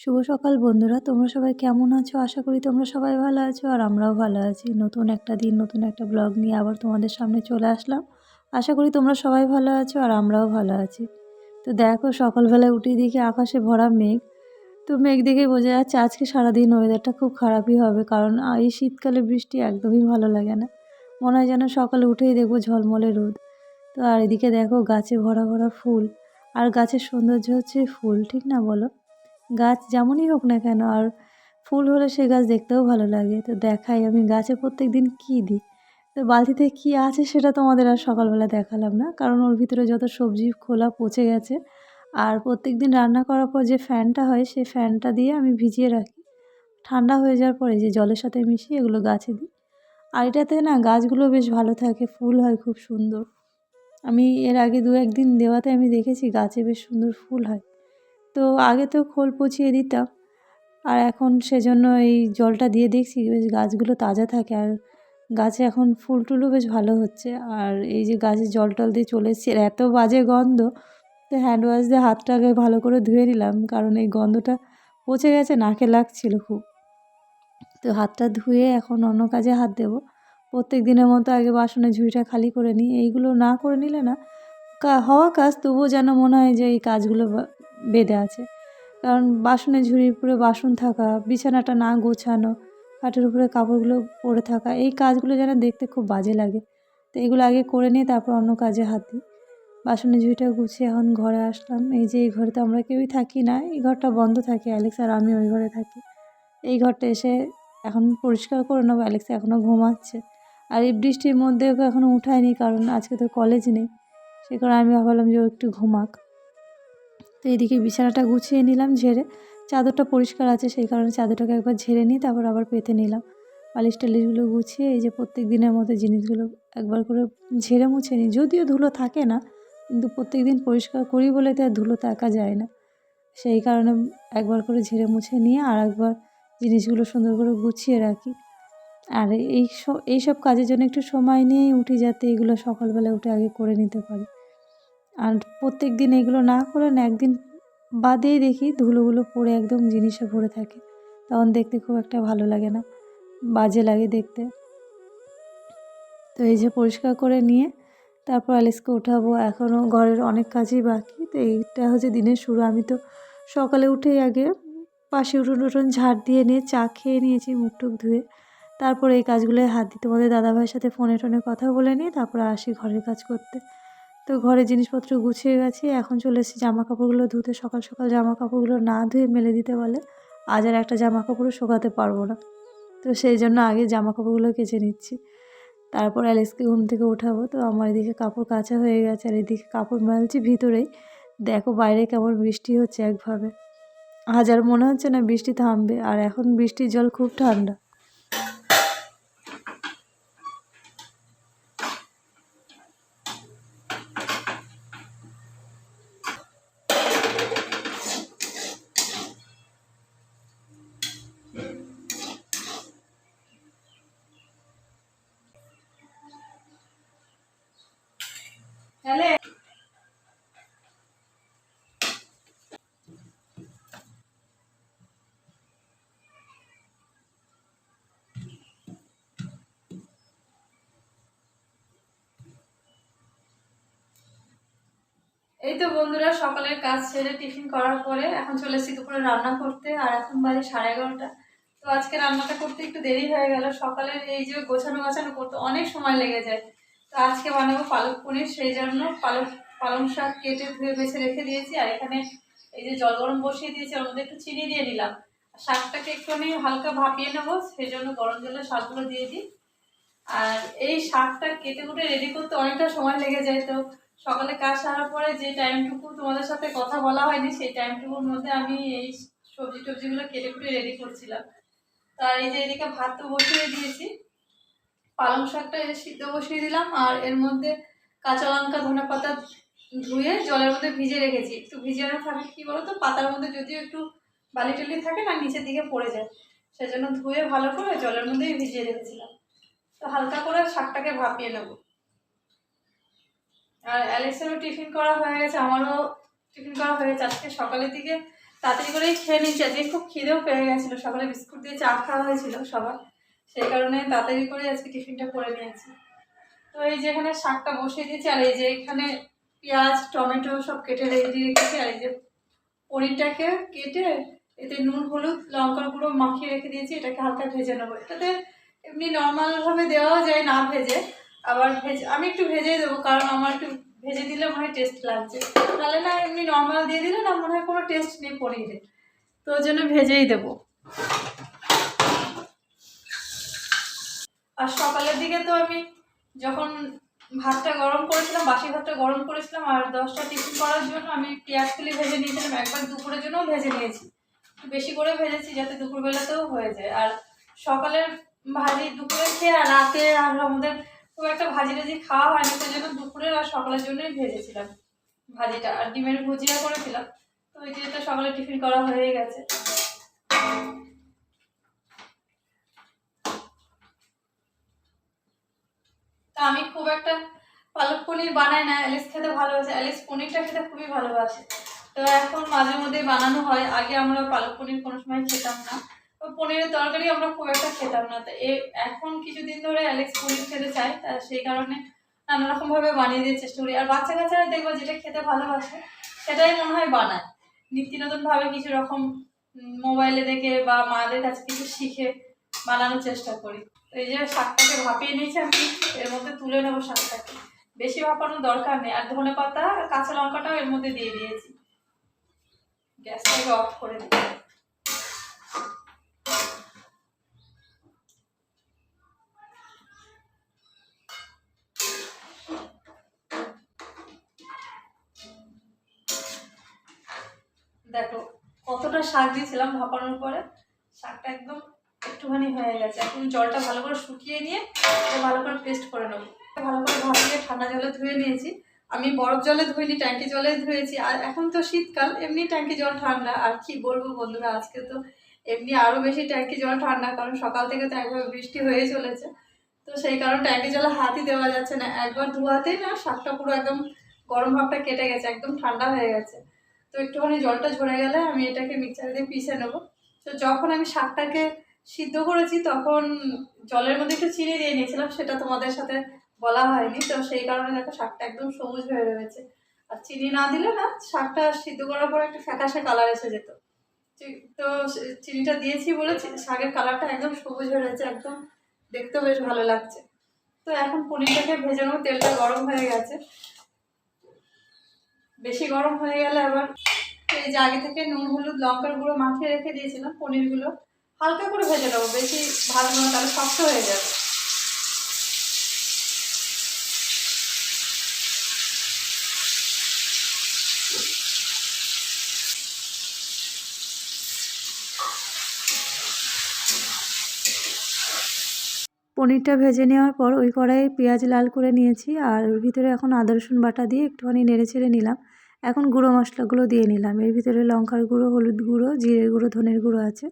শুভ সকাল বন্ধুরা, তোমরা সবাই কেমন আছো? আশা করি তোমরা সবাই ভালো আছো আর আমরাও ভালো আছি। নতুন একটা দিন, নতুন একটা ব্লগ নিয়ে আবার তোমাদের সামনে চলে আসলাম। আশা করি তোমরা সবাই ভালো আছো আর আমরাও ভালো আছি। তো দেখো, সকালবেলায় উঠে দেখি আকাশে ভরা মেঘ। তো মেঘ দেখে বোঝা যাচ্ছে আজকে সারাদিন ওয়েদারটা খুব খারাপই হবে, কারণ এই শীতকালে বৃষ্টি একদমই ভালো লাগে না। মনে হয় যেন সকালে উঠেই দেখব ঝলমলে রোদ। তো আর এদিকে দেখো গাছে ভরা ভরা ফুল, আর গাছের সৌন্দর্য হচ্ছে ফুল, ঠিক না বলো? গাছ যেমনই হোক না কেন, আর ফুল হলে সে গাছ দেখতেও ভালো লাগে। তো দেখাই আমি গাছে প্রত্যেক দিন কী দিই। তো বালতিতে কী আছে সেটা তোমাদের আর সকালবেলা দেখালাম না, কারণ ওর ভিতরে যত সবজি খোলা পচে গেছে, আর প্রত্যেক দিন রান্না করার পর যে ফ্যানটা হয় সেই ফ্যানটা দিয়ে আমি ভিজিয়ে রাখি। ঠান্ডা হয়ে যাওয়ার পরে যে জলের সাথে মিশিয়ে এগুলো গাছে দিই। আর এটাতে না গাছগুলো বেশ ভালো থাকে, ফুল হয় খুব সুন্দর। আমি এর আগে দু একদিন দেওয়াতে আমি দেখেছি গাছে বেশ সুন্দর ফুল হয়। তো আগে তো খোল পচিয়ে দিতাম। আর এখন সেজন্য এই জলটা দিয়ে দেখছি, বেশ গাছগুলো তাজা থাকে। আর গাছে এখন ফুল টুলও বেশ ভালো হচ্ছে। আর এই যে গাছে জল টল দিয়ে চলে এসছে এত বাজে গন্ধ। তো হ্যান্ড ওয়াশ দিয়ে হাতটাকে ভালো করে ধুয়ে নিলাম, কারণ এই গন্ধটা পচে গেছে, নাকে লাগছিল খুব। তো হাতটা ধুয়ে এখন অন্য কাজে হাত দেবো। প্রত্যেক দিনের মতো আগে বাসনের ঝুড়িটা খালি করে নিই। এইগুলো না করে নিলে না হওয়া কাজ, তবুও যেন মনে হয় যে এই কাজগুলো বেঁধে আছে। কারণ বাসনের ঝুড়ির উপরে বাসন থাকা, বিছানাটা না গোছানো, খাটের উপরে কাপড়গুলো পরে থাকা, এই কাজগুলো যেন দেখতে খুব বাজে লাগে। তো এগুলো আগে করে নিয়ে তারপর অন্য কাজে হাত দিই। বাসনের ঝুড়িটা গুছিয়ে এখন ঘরে আসলাম। এই যে এই ঘরে তো আমরা কেউই থাকি না, এই ঘরটা বন্ধ থাকে, অ্যালেক্স আর আমি ওই ঘরে থাকি। এই ঘরটা এসে এখন পরিষ্কার করে নেব, অ্যালেক্সা এখনও ঘুমাচ্ছে। আর এই বৃষ্টির মধ্যে ওকে এখনও উঠায়নি, কারণ আজকে তো কলেজ নেই। সে কারণে আমি ভাবলাম যে ও একটু ঘুমাক। তো এদিকে বিছানাটা গুছিয়ে নিলাম, ঝেড়ে। চাদরটা পরিষ্কার আছে, সেই কারণে চাদরটাকে একবার ঝেড়ে নিই তারপর আবার পেতে নিলাম। পালিশ টালিশগুলো গুছিয়ে এই যে প্রত্যেক দিনের মতো জিনিসগুলো একবার করে ঝেড়ে মুছে নিই। যদিও ধুলো থাকে না, কিন্তু প্রত্যেক দিন পরিষ্কার করি বলে তো আর ধুলো থাকা যায় না। সেই কারণে একবার করে ঝেড়ে মুছে নিয়ে আর একবার জিনিসগুলো সুন্দর করে গুছিয়ে রাখি। আর এই এইসব কাজের জন্য একটু সময় নিয়েই উঠি যাতে এগুলো সকালবেলা উঠে আগে করে নিতে পারি। আর প্রত্যেক দিন এগুলো না করে না, একদিন বাদেই দেখি ধুলোগুলো পড়ে একদম জিনিসে ভরে থাকে। তখন দেখতে খুব একটা ভালো লাগে না, বাজে লাগে দেখতে। তো এই যে পরিষ্কার করে নিয়ে তারপর অ্যালিসকে ওঠাবো এখনও ঘরের অনেক কাজই বাকি। তো এইটা হচ্ছে দিনের শুরু। আমি তো সকালে উঠেই আগে পাশে উঠোন উঠোন ঝাড় দিয়ে নিয়ে চা খেয়ে নিয়েছি মুখ টুক ধুয়ে। তারপর এই কাজগুলোয় হাত দিতে তোমাদের দাদাভাইয়ের সাথে ফোনে টোনে কথা বলে নিয়ে তারপর আসি ঘরের কাজ করতে। তো ঘরে জিনিসপত্র গুছিয়ে গেছি, এখন চলে এসেছি জামা কাপড়গুলো ধুতে। সকাল সকাল জামা কাপড়গুলো না ধুয়ে মেলে দিতে বলে, আজ আর একটা জামা কাপড়ও শোকাতে পারব না। তো সেই জন্য আগে জামা কাপড়গুলো কেচে নিচ্ছি। তারপর অ্যালেক্সকে ঘুম থেকে উঠাবো। তো আমার এদিকে কাপড় কাচা হয়ে গেছে, আর এদিকে কাপড় মেলছি ভিতরেই। দেখো বাইরে কেমন বৃষ্টি হচ্ছে একভাবে। হাজার মনে হচ্ছে না বৃষ্টি থামবে, আর এখন বৃষ্টির জল খুব ঠান্ডা। এই তো বন্ধুরা, সকালের কাজ সেরে টিফিন করার পরে এখন চলে এসেছি দুপুরে রান্না করতে, আর এখন বাজে সাড়ে এগারোটা। তো আজকে রান্নাটা করতে একটু দেরি হয়ে গেল। সকালের এই যে গোছানো গাছানো করতে অনেক সময় লেগে যায়। তো আজকে বানাবো পালক পনির, সেই জন্য পালক, পালং শাক কেটে ধুয়ে বেছে রেখে দিয়েছি, আর এখানে এই যে জল গরম বসিয়ে দিয়েছি ওর মধ্যে একটু চিনি দিয়ে দিলাম শাকটাকে একটুখানি হালকা ভাপিয়ে নেব, সেই জন্য গরম জলে শাকগুলো দিয়ে দিই। আর এই শাকটা কেটে কুটে রেডি করতে অনেকটা সময় লেগে যায়, তো সকালে কাজ সারার পরে যে টাইমটুকু তোমাদের সাথে কথা বলা হয়নি, সেই টাইমটুকুর মধ্যে আমি এই সবজি টবজিগুলো কেটে কুটে রেডি করছিলাম। তার এই যে এদিকে ভাত তো বসিয়ে দিয়েছি, পালং শাকটা সিদ্ধ বসিয়ে দিলাম, আর এর মধ্যে কাঁচা লঙ্কা, ধনে পাতা ধুয়ে জলের মধ্যে ভিজে রেখেছি। একটু ভিজানো থাকে, কী বলো তো পাতার মধ্যে যদিও একটু বালি টালি থাকে না, নিচের দিকে পড়ে যায়। সেজন্য ধুয়ে ভালো করে জলের মধ্যেই ভিজিয়ে রেখেছিলাম। তো হালকা করে শাকটাকে ভাপিয়ে নেব। আর অ্যালেক্সেরও টিফিন করা হয়ে গেছে, আমারও টিফিন করা হয়ে গেছে। আজকে সকালের দিকে তাড়াতাড়ি করেই খেয়ে নিয়েছি। আজকে খুব খিদেও পেয়ে গেছিল। সকালে বিস্কুট দিয়ে চা খাওয়া হয়েছিল সবার। সেই কারণে তাড়াতাড়ি করে আজকে টিফিনটা করে নিয়েছি। তো এই যে এখানে শাকটা বসিয়ে দিয়েছি, আর এই যে এখানে পেঁয়াজ, টমেটো সব কেটে রেডি রেখেছি। আর এই যে পনিরটাকে কেটে এতে নুন, হলুদ, লঙ্কার গুঁড়ো মাখিয়ে রেখে দিয়েছি। এটাকে হালকা ভেজে নেব। এটাতে এমনি নর্মালভাবে দেওয়াও যায়, না ভেজে। আবার ভেজে, আমি একটু ভেজেই দেবো, কারণ আমার একটু ভেজে দিলে মনে হয় টেস্ট লাগছে। তাহলে না এমনি নর্মাল দিয়ে দিলে না মনে হয় কোনো টেস্ট নেই পনিরে তো ওই জন্য ভেজেই দেবো। আর সকালের দিকে তো আমি যখন ভাতটা গরম করেছিলাম, বাসি ভাতটা গরম করেছিলাম আর দশটা টিফিন করার জন্য আমি পেঁয়াজগুলি ভেজে নিয়েছিলাম। একবার দুপুরের জন্যও ভেজে নিয়েছি। বেশি করে ভেজেছি যাতে দুপুরবেলাতেও হয়ে যায়। আর সকালের ভাজি দুপুরে খেয়ে আর রাতে আর আমাদের খুব একটা ভাজি টাজি খাওয়া হয়নি, সেই জন্য দুপুরের আর সকালের জন্যই ভেজেছিলাম ভাজিটা আর ডিমের ভুজিয়া করেছিলাম। তো ওই যে সকালে টিফিন করা হয়ে গেছে। তা আমি খুব একটা পালক পনির বানাই না অ্যালিস খেতে ভালোবাসে অ্যালিস পনিরটা খেতে খুবই ভালোবাসে। তো এখন মাঝে মধ্যে বানানো হয়, আগে আমরা পালক পনির কোনো সময় খেতাম না। পনিরের তরকারি আমরা খুব একটা খেতাম না। তো এখন কিছুদিন ধরে অ্যালেক্স পনির খেতে চাই তা সেই কারণে নানা রকমভাবে বানিয়ে দিয়ে চেষ্টা করি আর বাচ্চা কাচ্চারা দেখব যেটা খেতে ভালোবাসে, সেটাই মনে হয় বানায়। নিত্য নতুনভাবে কিছু রকম মোবাইলে দেখে বা মাদের কাছে কিছু শিখে বানানোর চেষ্টা করি। তো এই যে শাকটাকে ভাপিয়ে নিয়েছি আমি, এর মধ্যে তুলে নেব শাকটাকে। বেশি ভাপানোর দরকার নেই। আর ধনে পাতা কাঁচা লঙ্কাটাও এর মধ্যে দিয়ে দিয়েছি। গ্যাসটাকে অফ করে দিই। দেখো, কতটা শাক দিয়েছিলাম ভাপানোর পরে। শাকটা একদম একটুখানি হয়ে গেছে। এখন জলটা ভালো করে শুকিয়ে নিয়ে ভালো করে পেস্ট করে নেব। ভালো করে ভাপিয়ে ঠান্ডা জলে ধুয়ে নিয়েছি। আমি বরফ জলে ধুইনি, ট্যাঙ্কি জলে ধুয়েছি। আর এখন তো শীতকাল, এমনি ট্যাঙ্কি জল ঠান্ডা। আর কি বলব বন্ধুরা, আজকে তো এমনি আরও বেশি ট্যাঙ্কি জল ঠান্ডা, কারণ সকাল থেকে তো একবার বৃষ্টি হয়ে চলেছে। তো সেই কারণে ট্যাঙ্কি জলে হাতই দেওয়া যাচ্ছে না। একবার ধোয়াতেই না, শাকটা পুরো একদম গরম ভাবটা কেটে গেছে, একদম ঠান্ডা হয়ে গেছে। তো একটুখানি জলটা ঝরে গেলে আমি এটাকে মিক্সারে দিয়ে পিষে নেব। তো যখন আমি শাকটাকে সিদ্ধ করেছি, তখন জলের মধ্যে একটু চিনি দিয়ে নিয়েছিলাম, সেটা তোমাদের সাথে বলা হয়নি। তো সেই কারণে দেখো শাকটা একদম সবুজ হয়ে রয়েছে। আর চিনি না দিলে না, শাকটা সিদ্ধ করার পর একটা ফ্যাকাশে কালার এসে যেত। তো চিনিটা দিয়েছি বলে শাকের কালারটা একদম সবুজ হয়ে রয়েছে, একদম দেখতেও বেশ ভালো লাগছে। তো এখন পনিরটাকে ভেজে নেব, তেলটা গরম হয়ে গেছে। বেশি গরম হয়ে গেলে আবার এই যে আগে থেকে নুন, হলুদ, লঙ্কার গুঁড়ো মাখিয়ে রেখে দিয়েছিলাম, পনিরগুলো। হালকা করে ভেজে নেব, বেশি ভালো না, তাহলে শক্ত হয়ে যাবে। পনিরটা ভেজে নেওয়ার পর ওই কড়াইয়ে পেঁয়াজ লাল করে নিয়েছি আর ওর ভিতরে এখন আদা, রসুন বাটা দিয়ে একটুখানি নেড়ে ছেড়ে নিলাম। এখন গুঁড়ো মশলাগুলো দিয়ে নিলাম। এর ভিতরে লঙ্কার গুঁড়ো, হলুদ গুঁড়ো, জিরের গুঁড়ো, ধনের গুঁড়ো আছে।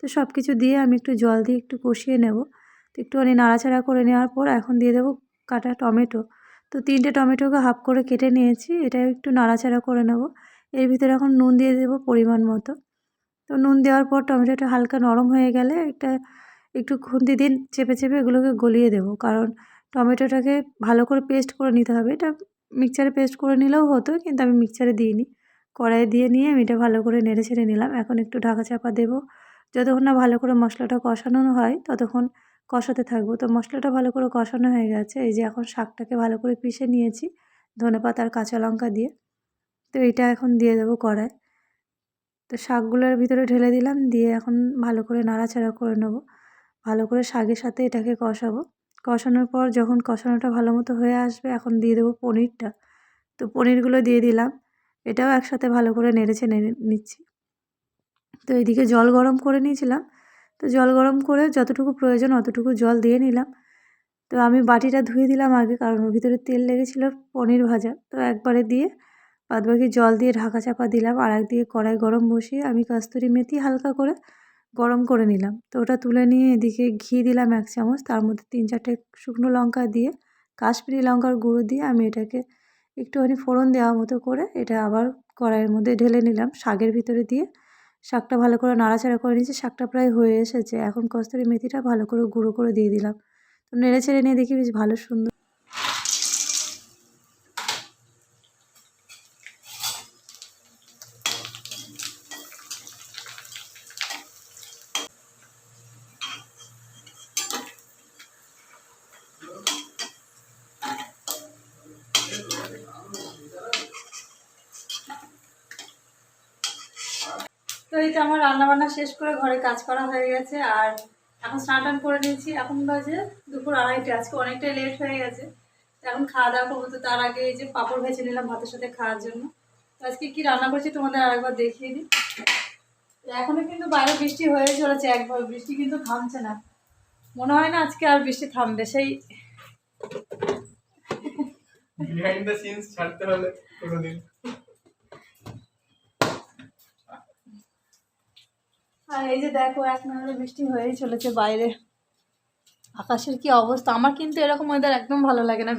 তো সব কিছু দিয়ে আমি একটু জল দিয়ে একটু কষিয়ে নেব। তো একটুখানি নাড়াচাড়া করে নেওয়ার পর এখন দিয়ে দেবো কাটা টমেটো। তো তিনটে টমেটোকে হাফ করে কেটে নিয়েছি এটা একটু নাড়াচাড়া করে নেব। এর ভিতরে এখন নুন দিয়ে দেবো পরিমাণ মতো। তো নুন দেওয়ার পর টমেটোটা হালকা নরম হয়ে গেলে একটা একটু খুন্তি দিন চেপে চেপে এগুলোকে গলিয়ে দেবো। কারণ টমেটোটাকে ভালো করে পেস্ট করে নিতে হবে। এটা মিক্সারে পেস্ট করে নিলেও হতো, কিন্তু আমি মিক্সচারে দিইনি। কড়াইয়ে দিয়ে নিয়ে আমি এটা ভালো করে নেড়ে ছেড়ে নিলাম। এখন একটু ঢাকা চাপা দেবো। যতক্ষণ না ভালো করে মশলাটা কষানো হয়, ততক্ষণ কষাতে থাকব। তো মশলাটা ভালো করে কষানো হয়ে গেছে। এই যে এখন শাকটাকে ভালো করে পিষে নিয়েছি ধনেপাতা আর কাঁচা লঙ্কা দিয়ে। তো এটা এখন দিয়ে দেবো কড়ায় তো শাকগুলোর ভিতরে ঢেলে দিলাম। দিয়ে এখন ভালো করে নাড়াচাড়া করে নেব। ভালো করে শাকের সাথে এটাকে কষাবো। কষানোর পর যখন কষানোটা ভালো মতো হয়ে আসবে, এখন দিয়ে দেবো পনিরটা। তো পনিরগুলো দিয়ে দিলাম। এটাও একসাথে ভালো করে নেড়েছে নেড়ে নিচ্ছি। তো এদিকে জল গরম করে নিয়েছিলাম। তো জল গরম করে যতটুকু প্রয়োজন অতটুকু জল দিয়ে নিলাম। তো আমি বাটিটা ধুয়ে দিলাম আগে, কারণ ওর ভিতরে তেল লেগেছিলো পনির ভাজা। তো একবারে দিয়ে বাদবাকি জল দিয়ে ঢাকা চাপা দিলাম। আর একদিকে কড়াই গরম বসিয়ে আমি কস্তুরি মেথি হালকা করে গরম করে নিলাম। তো ওটা তুলে নিয়ে এদিকে ঘি দিলাম এক চামচ। তার মধ্যে তিন চারটে শুকনো লঙ্কা দিয়ে, কাশ্মীরি লঙ্কার গুঁড়ো দিয়ে আমি এটাকে একটুখানি ফোড়ন দেওয়া মতো করে এটা আবার কড়াইয়ের মধ্যে ঢেলে নিলাম। শাকের ভিতরে দিয়ে শাকটা ভালো করে নাড়াচাড়া করে নিয়েছি। শাকটা প্রায় হয়ে এসেছে। এখন কস্তুরি মেথিটা ভালো করে গুঁড়ো করে দিয়ে দিলাম। তো নেড়ে ছেড়ে নিয়ে দেখি বেশ ভালো সুন্দর তো এই তো আমার রান্নাবান্না শেষ করে ঘরে কাজ করা হয়ে গেছে আর এখন স্নান টান করে নিয়েছি। এখন বাজে দুপুর আড়াইটে, আজকে অনেকটাই লেট হয়ে গেছে। এখন খাওয়া দাওয়া করব। তো তার আগে এই যে পাঁপড় ভেজে নিলাম ভাতের সাথে খাওয়ার জন্য। তো আজকে কি রান্না করছি তোমাদের আরেকবার দেখিয়ে দিই। এখনও কিন্তু বাইরে বৃষ্টি হয়ে চলেছে একবার বৃষ্টি কিন্তু থামছে না। মনে হয় না আজকে আর বৃষ্টি থামবে। সেই বিহাইন্ড দ্য সিনস ছাড়তে হলে কোনোদিন। আর এই যে দেখো, এক নাহলে বৃষ্টি হয়েই চলেছে বাইরে। আকাশের কি অবস্থা? আমার কিন্তু এরকম ওয়েদার একদম ভালো লাগে না।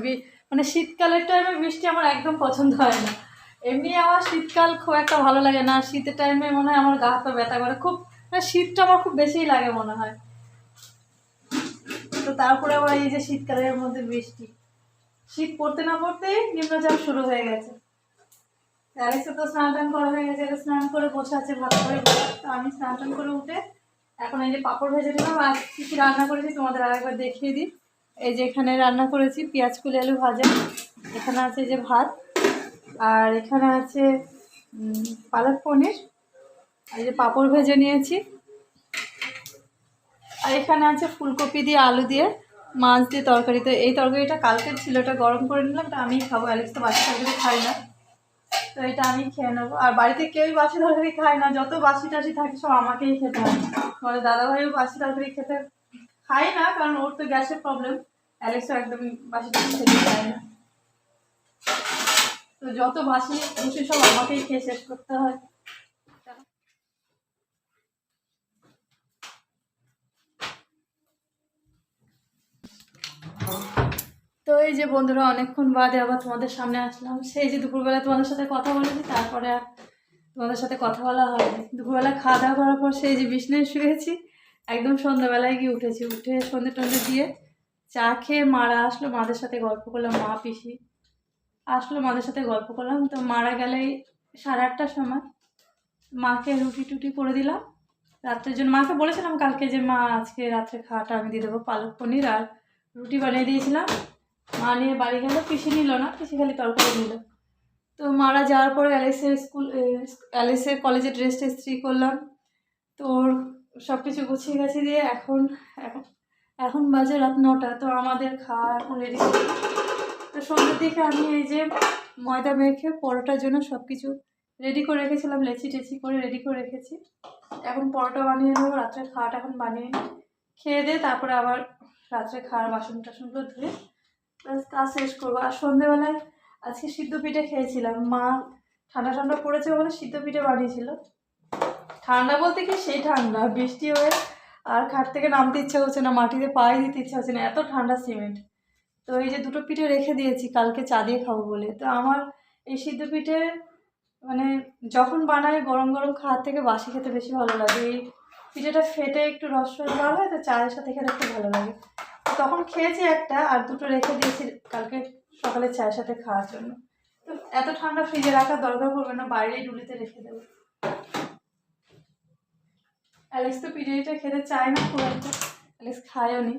মানে শীতকালের টাইমে বৃষ্টি আমার একদম পছন্দ হয় না। এমনি আমার শীতকাল খুব একটা ভালো লাগে না। শীতের টাইমে মনে হয় আমার গা হাত ব্যথা করে। খুব মানে শীতটা আমার খুব বেশিই লাগে মনে হয়। তো তারপরে আবার এই যে শীতকালের মধ্যে বৃষ্টি। শীত পড়তে না পড়তেই নিম্নচাপ শুরু হয়ে গেছে। অ্যালেক্সা তো স্নান টান করা হয়ে গেছে স্নান করে বসে আছে ভালো করে তো আমি স্নান টান করে উঠে এখন এই যে পাঁপড় ভেজে দিলাম, আর কী কী রান্না করেছি তোমাদের আরেকবার দেখিয়ে দিই। এই যে এখানে রান্না করেছি পেঁয়াজ, কুলি, আলু ভাজা। এখানে আছে যে ভাত, আর এখানে আছে পালক পনির। এই যে পাঁপড় ভেজে নিয়েছি। আর এখানে আছে ফুলকপি দিয়ে আলু দিয়ে মাছ দিয়ে তরকারি। তো এই তরকারিটা কালকের ছিল ওটা গরম করে নিলাম এটা আমি খাব। অ্যালেক্স তো তরকারি খাই না। তো এটা আমি খেয়ে নেব। আর বাড়িতে কেউই বাসি তরকারি খায় না, যত বাসি টাসি থাকে সব আমাকেই খেতে হয়। মানে দাদাভাইও বাসি তরকারি খেতে খায় না, কারণ ওর তো গ্যাসের প্রবলেম অ্যালেক্সও একদম বাসি টাসি খেতে চায় না। তো যত বাসি বসে সব আমাকেই খেয়ে শেষ করতে হয়। তো এই যে বন্ধুরা, অনেকক্ষণ বাদে আবার তোমাদের সামনে আসলাম। সেই যে দুপুরবেলা তোমাদের সাথে কথা বলেছি, তারপরে তোমাদের সাথে কথা বলা হয়নি। দুপুরবেলা খাওয়া দাওয়া করার পর সেই যে বিছনায় শুয়েছি, একদম সন্ধ্যাবেলায় গিয়ে উঠেছি। উঠে সন্ধে টন্ধে দিয়ে চা খেয়ে মারা আসলো। মাদের সাথে গল্প করলাম, মা পিসি আসলো মাদের সাথে গল্প করলাম। তো মারা গেলেই সাড়ে আটটার সময় মাকে রুটি টুটি করে দিলাম। রাত্রের জন্য মাকে বলেছিলাম কালকে যে, মা, আজকে রাত্রে খাওয়াটা আমি দিয়ে দেবো, পালক পনির আর রুটি বানিয়ে দিয়েছিলাম। মা নিয়ে বাড়ি গেল, পিসি নিল না, পিসি খালি তরকারি নিল। তো মারা যাওয়ার পরে অ্যালিসের স্কুল অ্যালিসের কলেজে ড্রেসটা ইস্ত্রি করলাম। তো ওর সব কিছু গুছিয়ে গেছে দিয়ে এখন এখন এখন বাজে রাত নটা, তো আমাদের খাওয়া এখন রেডি তো সন্ধ্যের দিকে আমি এই যে ময়দা মেখে পরোটার জন্য সব কিছু রেডি করে রেখেছিলাম, লেচি টেচি করে রেডি করে রেখেছি। এখন পরোটা বানিয়ে নেব, রাত্রে খাওয়াটা এখন বানিয়ে খেয়ে দিয়ে তারপরে আবার রাত্রে খাওয়ার বাসন টাসনগুলো ধুয়ে কাজ শেষ করব। আর সন্ধেবেলায় আজকে সিদ্ধ পিঠে খেয়েছিলাম। মা ঠান্ডা ঠান্ডা পড়েছে বলে সিদ্ধ পিঠে বানিয়েছিল। ঠান্ডা বলতে কি? সেই ঠান্ডা। বৃষ্টি হয়ে আর খাট থেকে নামতে ইচ্ছা হচ্ছে না, মাটিতে পায়ে দিতে ইচ্ছা হচ্ছে না। এত ঠান্ডা সিমেন্ট। তো এই যে দুটো পিঠে রেখে দিয়েছি, কালকে চা দিয়ে খাব বলে। তো আমার এই সিদ্ধ পিঠে মানে যখন বানাই, গরম গরম খাওয়ার থেকে বাসি খেতে বেশি ভালো লাগে। এই পিঠেটা ফেটে একটু রস রস হয়, তো চায়ের সাথে খেতে খুব ভালো লাগে। তখন খেয়েছি একটা আর দুটো রেখে দিয়েছি কালকে সকালে চায়ের সাথে খাওয়ার জন্য। তো এত ঠান্ডা ফ্রিজে রাখার দরকার পড়বে না, বাইরেই ডুলিতে রেখে দেবো। অ্যালেক্স তো পিঠেটা খেতে চায় না খুব একটা। অ্যালেক্স খায়ও নি।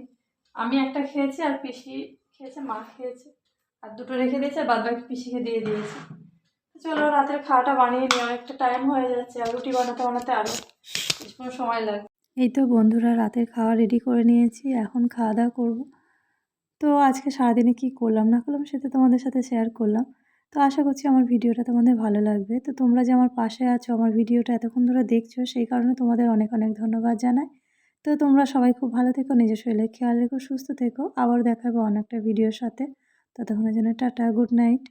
আমি একটা খেয়েছি আর পিসি খেয়েছে, মা খেয়েছে। আর দুটো রেখে দিয়েছে, আর বাদ বাকি পিসিকে দিয়ে দিয়েছি। চলো রাতের খাওয়াটা বানিয়ে নিই, অনেকটা টাইম হয়ে যাচ্ছে, আর রুটি বানাতে বানাতে আরও কিছুক্ষণ সময় লাগবে। এই তো বন্ধুরা, রাতের খাওয়া রেডি করে নিয়েছি, এখন খাওয়া দাওয়া করব। তো আজকে সারাদিনে কি করলাম, না করলাম সেটা তোমাদের সাথে শেয়ার করলাম। তো আশা করছি আমার ভিডিওটা তোমাদের ভালো লাগবে। তো তোমরা যে আমার পাশে আছো, আমার ভিডিওটা এতক্ষণ ধরে দেখছ, সেই কারণে তোমাদের অনেক অনেক ধন্যবাদ জানাই। তো তোমরা সবাই খুব ভালো থেকো, নিজের শরীরে খেয়াল রেখো, সুস্থ থেকো। আবার দেখাবো অনেকটা ভিডিওর সাথে। ততক্ষণের জন্য টাটা গুড নাইট